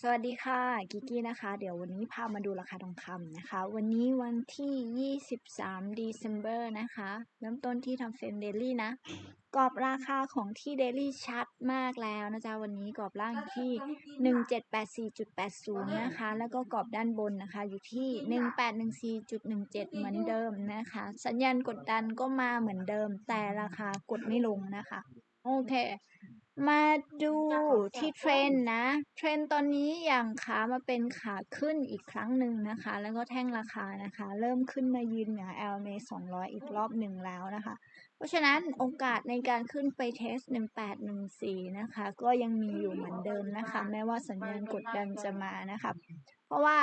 สวัสดีค่ะ กิกกี้นะคะ เดี๋ยววันนี้พามาดูราคาทองคำนะคะ วันนี้วันที่ 23 December นะคะ เริ่มต้นที่ทำเฟรมเดลี่นะ กรอบราคาของที่เดลี่ชัดมากแล้วนะจ๊ะ วันนี้กรอบล่างอยู่ที่ 1784.80 นะคะ แล้วก็กรอบด้านบนนะคะอยู่ที่ 1814.17 เหมือนเดิมนะคะ สัญญาณกดดันก็มาเหมือนเดิม แต่ราคากดไม่ลงนะคะ โอเค มาดูที่เทรนด์นะ เทรนด์ตอนนี้อย่างขามาเป็นขาขึ้นอีกครั้งหนึ่งนะคะ แล้วก็แท่งราคานะคะ เริ่มขึ้นมายืนเหนือ LMA 200 อีกรอบหนึ่งแล้วนะคะ เพราะฉะนั้นโอกาสในการขึ้นไปเทส 1814 นะคะ ก็ยังมีอยู่เหมือนเดิมนะคะ แม้ว่าสัญญาณกดดันจะมานะคะ เพราะว่า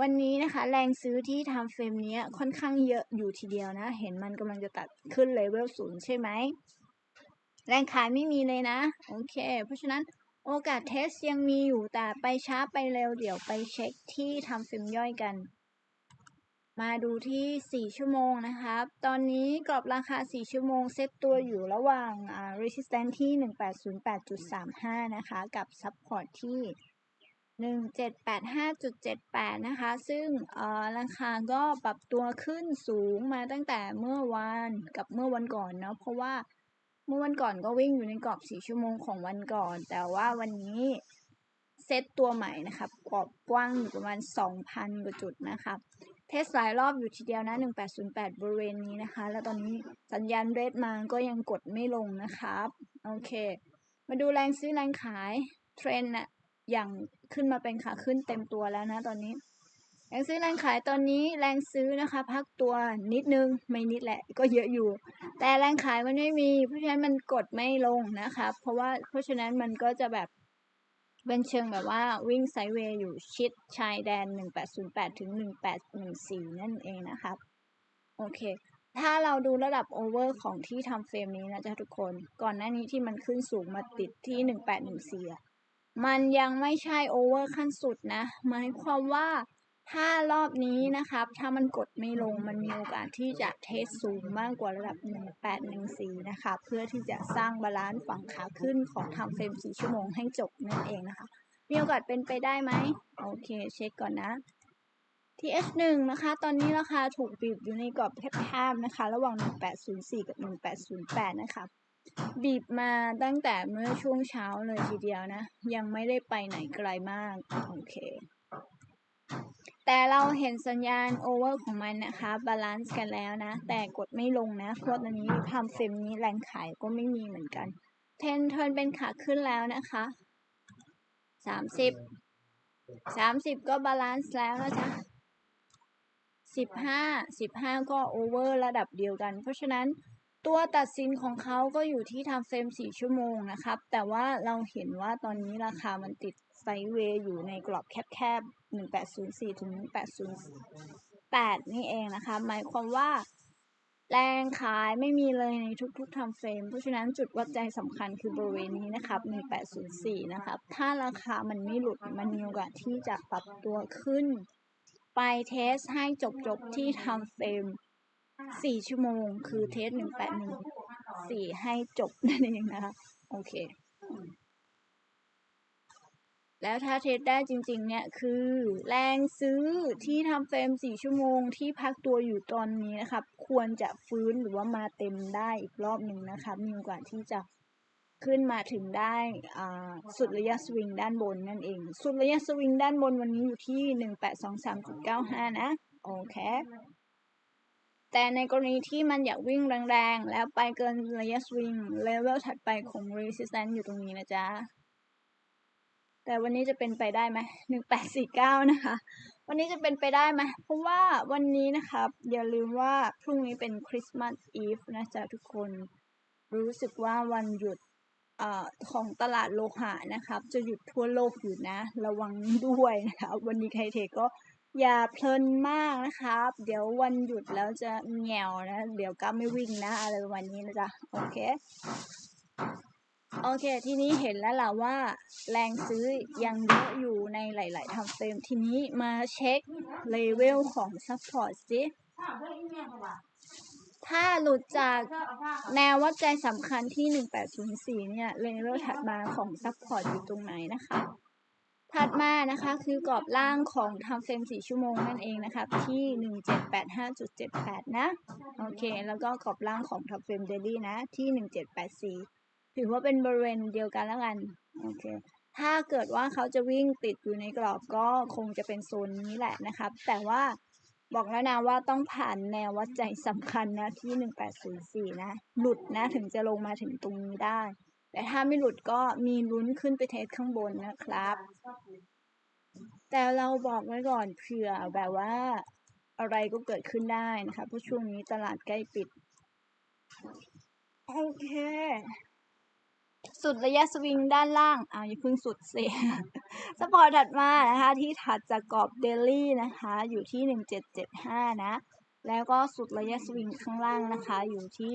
วันนี้นะคะแรงซื้อที่ทำเฟรมนี้ค่อนข้างเยอะอยู่ทีเดียวนะ เห็นมันกำลังจะตัดขึ้นเลเวลศูนย์ใช่ไหม แรงขายไม่มีเลยนะ โอเค เพราะฉะนั้นโอกาสเทสยังมีอยู่แต่ไปช้าไปเร็วเดี๋ยวไปเช็คที่ทำฟิล์มย่อยกัน มาดูที่ 4 ชั่วโมงนะครับ ตอนนี้กรอบราคา 4 ชั่วโมงเซตตัวอยู่ระหว่างอ่า resistance ที่ 1808.35 นะคะ กับ support ที่ 1785.78 นะคะ ซึ่งราคาก็ปรับตัวขึ้นสูงมาตั้งแต่เมื่อวานกับเมื่อวันก่อนเนาะเพราะว่า เมื่อวันก่อนก็วิ่งอยู่ในกรอบ4ชั่วโมงของวันก่อน แต่ว่าวันนี้เซตตัวใหม่นะครับ กรอบกว้างอยู่ประมาณ 2,000 กว่าจุดนะครับ เทสหลายรอบอยู่ทีเดียวนะ 1808 บริเวณนี้นะคะ แล้วตอนนี้สัญญาณเรดมาก็ยังกดไม่ลงนะครับ โอเค มาดูแรงซื้อแรงขายเทรนน่ะอย่างขึ้นมาเป็นขาขึ้นเต็มตัวแล้วนะตอนนี้ แรงซื้อแรงขายตอนนี้แรงซื้อนะคะ พักตัวนิดนึงไม่นิดแหละก็เยอะอยู่ แต่แรงขายมันไม่มี เพราะฉะนั้นมันกดไม่ลงนะคะ เพราะว่าเพราะฉะนั้นมันก็จะแบบเป็นเชิงแบบว่าวิ่งไซเวย์อยู่ชิดชายแดน 1808 ถึง 1814 นั่นเองนะครับ โอเค ถ้าเราดูระดับโอเวอร์ของที่ทำเฟรมนี้นะจ๊ะทุกคน ก่อนหน้านี้ที่มันขึ้นสูงมาติดที่ 1814อะมันยังไม่ใช่โอเวอร์ขั้นสุดนะ หมายความว่า ถ้ารอบนี้นะครับ ถ้ามันกดไม่ลงมันมีโอกาสที่จะเทสสูงมากกว่าระดับ 1814 นะคะ เพื่อที่จะสร้างบาลานซ์ฝั่งขาขึ้นของทำเฟรม 4 ชั่วโมงให้จบนั่นเองนะคะ มีโอกาสเป็นไปได้ไหม โอเค เช็คก่อนนะ TH1 นะคะ ตอนนี้ราคาถูกบีบอยู่ในกรอบแคบๆนะคะ ระหว่าง 1804 กับ 1808 นะคะบีบมาตั้งแต่เมื่อช่วงเช้าเลยทีเดียวนะ ยังไม่ได้ไปไหนไกลมาก โอเค แต่เราเห็นสัญญาณโอเวอร์ของมันนะคะบาลานซ์กันแล้วนะ แต่กดไม่ลงนะเพราะตอนนี้ทำเฟรมนี้แรงขายก็ไม่มีเหมือนกันเทนเทิร์นเป็นขาขึ้นแล้วนะคะสามสิบสามสิบก็บาลานซ์แล้วนะจ๊ะสิบห้าสิบห้าก็โอเวอร์ระดับเดียวกัน เพราะฉะนั้นตัวตัดสินของเขาก็อยู่ที่ทำเฟรมสี่ชั่วโมงนะครับ แต่ว่าเราเห็นว่าตอนนี้ราคามันติด ไซด์เวย์อยู่ในกรอบแคบๆ 1804 ถึง 1808 นี่เองนะคะ หมายความว่าแรงขายไม่มีเลยในทุกๆทำเฟรม เพราะฉะนั้นจุดวัดใจสำคัญคือบริเวณนี้นะครับ 1804 นะครับ ถ้าราคามันไม่หลุด มันมีโอกาสที่จะปรับตัวขึ้น ไปเทสให้จบๆ ที่ทำเฟรม 4 ชั่วโมง คือเทส 1814 ให้จบนั่นเองนะคะ โอเค แล้วถ้าเทสได้จริงๆ เนี่ยคือแรงซื้อที่ทำเฟรม 4 ชั่วโมงที่พักตัวอยู่ตอนนี้นะครับ ควรจะฟื้นหรือว่ามาเต็มได้อีกรอบหนึ่งนะคะมีโอกาสที่จะขึ้นมาถึงได้สุดระยะสวิงด้านบนนั่นเอง สุดระยะสวิงด้านบนวันนี้อยู่ที่ 1823.95 นะ โอเค แต่ในกรณีที่มันอยากวิ่งแรงๆ แล้วไปเกินระยะสวิงเลเวลถัดไปของ resistance อยู่ตรงนี้นะจ๊ะ แต่วันนี้จะเป็นไปได้ไหมหนึ่งแปดสี่เก้านะคะ วันนี้จะเป็นไปได้ไหมเพราะว่าวันนี้นะครับ อย่าลืมว่าพรุ่งนี้เป็นคริสต์มาสอีฟนะจ๊ะทุกคน รู้สึกว่าวันหยุดอของตลาดโลหะนะครับ จะหยุดทั่วโลกอยู่นะ ระวังด้วยนะคะวันนี้ใครเทก็อย่าเพลินมากนะครับ เดี๋ยววันหยุดแล้วจะแงวนะ เดี๋ยวก็ไม่วิ่งนะ อะไรประมาณนี้นะจ๊ะ โอเค โอเค ทีนี้เห็นแล้วล่ะว่า แรงซื้อยังเยอะอยู่ในหลาย ๆทำเฟรมทีนี้มาเช็คเลเวลของซัพพอร์ตสิ ถ้าหลุดจากแนววัดใจสำคัญที่ 1804 เนี่ย เลเวลถัดมาของซัพพอร์ตอยู่ตรงไหนนะคะ ถัดมานะคะคือกรอบล่างของทำเฟรม 4 ชั่วโมงนั่นเองนะคะที่ 1785.78 นะ โอเค แล้วก็กรอบล่างของทำเฟรมเดลี่นะที่ 1784 ถือว่าเป็นบริเวณเดียวกันแล้วกันโอเคถ้าเกิดว่าเขาจะวิ่งติดอยู่ในกรอบก็คงจะเป็นโซนนี้แหละนะครับ แต่ว่าบอกแล้วนะว่าต้องผ่านแนววัดใจสำคัญนะที่ 1804 นะ หลุดนะถึงจะลงมาถึงตรงนี้ได้ แต่ถ้าไม่หลุดก็มีลุ้นขึ้นไปเทสข้างบนนะครับ แต่เราบอกไว้ก่อนเผื่อแบบว่าอะไรก็เกิดขึ้นได้นะคะเพราะช่วงนี้ตลาดใกล้ปิด โอเค สุดระยะสวิงด้านล่างอ้าวอย่าเพิ่งสุดเสิสปอร์ตถัดมานะคะ ที่ถัดจากกรอบเดลี่นะคะ อยู่ที่ 1775 นะ แล้วก็สุดระยะสวิงข้างล่างนะคะ อยู่ที่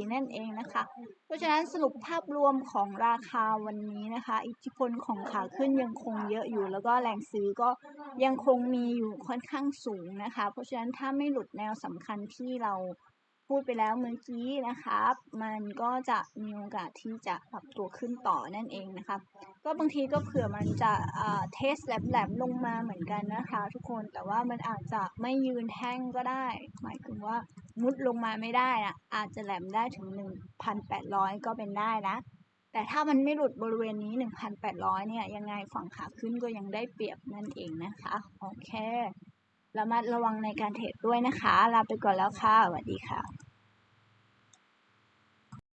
1766.64 นั่นเองนะคะ เพราะฉะนั้นสรุปภาพรวมของราคาวันนี้นะคะ อิทธิพลของขาขึ้นยังคงเยอะอยู่ แล้วก็แรงซื้อก็ยังคงมีอยู่ค่อนข้างสูงนะคะ เพราะฉะนั้นถ้าไม่หลุดแนวสำคัญที่เรา พูดไปแล้วเมื่อกี้นะครับ มันก็จะมีโอกาสที่จะปรับตัวขึ้นต่อนั่นเองนะคะก็บางทีก็เผื่อมันจะเทสแหลมๆลงมาเหมือนกันนะคะ ทุกคนแต่ว่ามันอาจจะไม่ยืนแท่งก็ได้ หมายถึงว่ามุดลงมาไม่ได้อะอาจจะแหลมได้ถึง 1,800 ก็เป็นได้นะ แต่ถ้ามันไม่หลุดบริเวณนี้ 1,800 เนี่ยยังไงฝั่งขาขึ้นก็ยังได้เปรียบนั่นเองนะคะโอเค ระมัดระวังในการเทรดด้วยนะคะ ลาไปก่อนแล้วค่ะสวัสดีค่ะ